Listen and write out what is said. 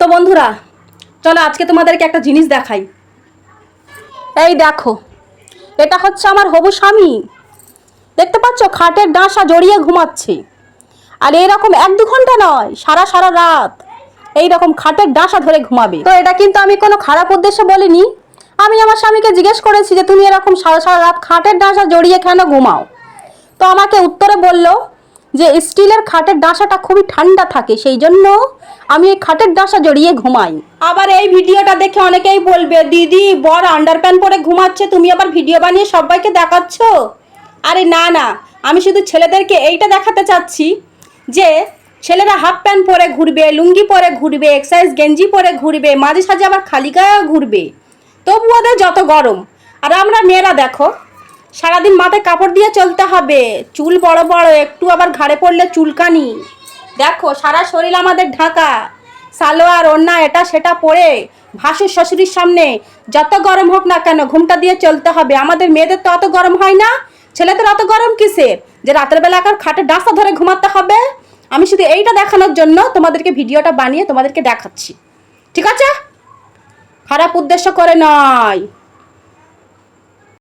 তো বন্ধুরা, চলো আজকে তোমাদেরকে একটা জিনিস দেখাই। এই দেখো, এটা হচ্ছে আমার হবু স্বামী। দেখতে পাচ্ছ, খাটের ডাঁসা জড়িয়ে ঘুমাচ্ছে। আর এরকম এক দু ঘণ্টা নয়, সারা সারা রাত এই রকম খাটের ডাঁসা ধরে ঘুমাবে। তো এটা কিন্তু আমি কোনো খারাপ উদ্দেশ্যে বলিনি। আমি আমার স্বামীকে জিজ্ঞেস করেছি যে, তুমি এরকম সারা সারা রাত খাটের ডাঁসা জড়িয়ে কেন ঘুমাও? তো আমাকে উত্তরে বলল যে স্টিলের খাটের ডাঁসাটা খুবই ঠান্ডা থাকে, সেই জন্য আমি এই খাটের ডাঁসা জড়িয়ে ঘুমাই। আবার এই ভিডিওটা দেখে অনেকেই বলবে, দিদি, বর আন্ডার প্যান্ট পরে ঘুমাচ্ছে, তুমি আবার ভিডিও বানিয়ে সবাইকে দেখাচ্ছ? আরে না না, আমি শুধু ছেলেদেরকে এইটা দেখাতে চাচ্ছি যে, ছেলেরা হাফ প্যান্ট পরে ঘুরবে, লুঙ্গি পরে ঘুরবে এক্সারসাইজ গেঞ্জি পরে ঘুরবে, মাঝে সাঝে আবার খালি গায়েও ঘুরবে। তবু ওদের যত গরম। আর আমরা মেয়েরা দেখো সারাদিন মাথায় কাপড় দিয়ে চলতে হবে। চুল বড় বড়, একটু আবার ঘাড়ে পড়লে চুলকানি। দেখো, সারা শরীর আমাদের ঢাকা। সালোয়ার, ওড়না, এটা সেটা পরে ভাসুর শ্বশুরির সামনে যত গরম হোক না কেন ঘুমটা দিয়ে চলতে হবে। আমাদের মেয়েদের তো অত গরম হয় না। ছেলেদের অত গরম কিসের যে রাতের বেলা কার খাটে ডাস্তা ধরে ঘুমাতে হবে। আমি শুধু এইটা দেখানোর জন্য তোমাদেরকে ভিডিওটা বানিয়ে তোমাদেরকে দেখাচ্ছি। ঠিক আছে? খারাপ উদ্দেশ্য করে নয়।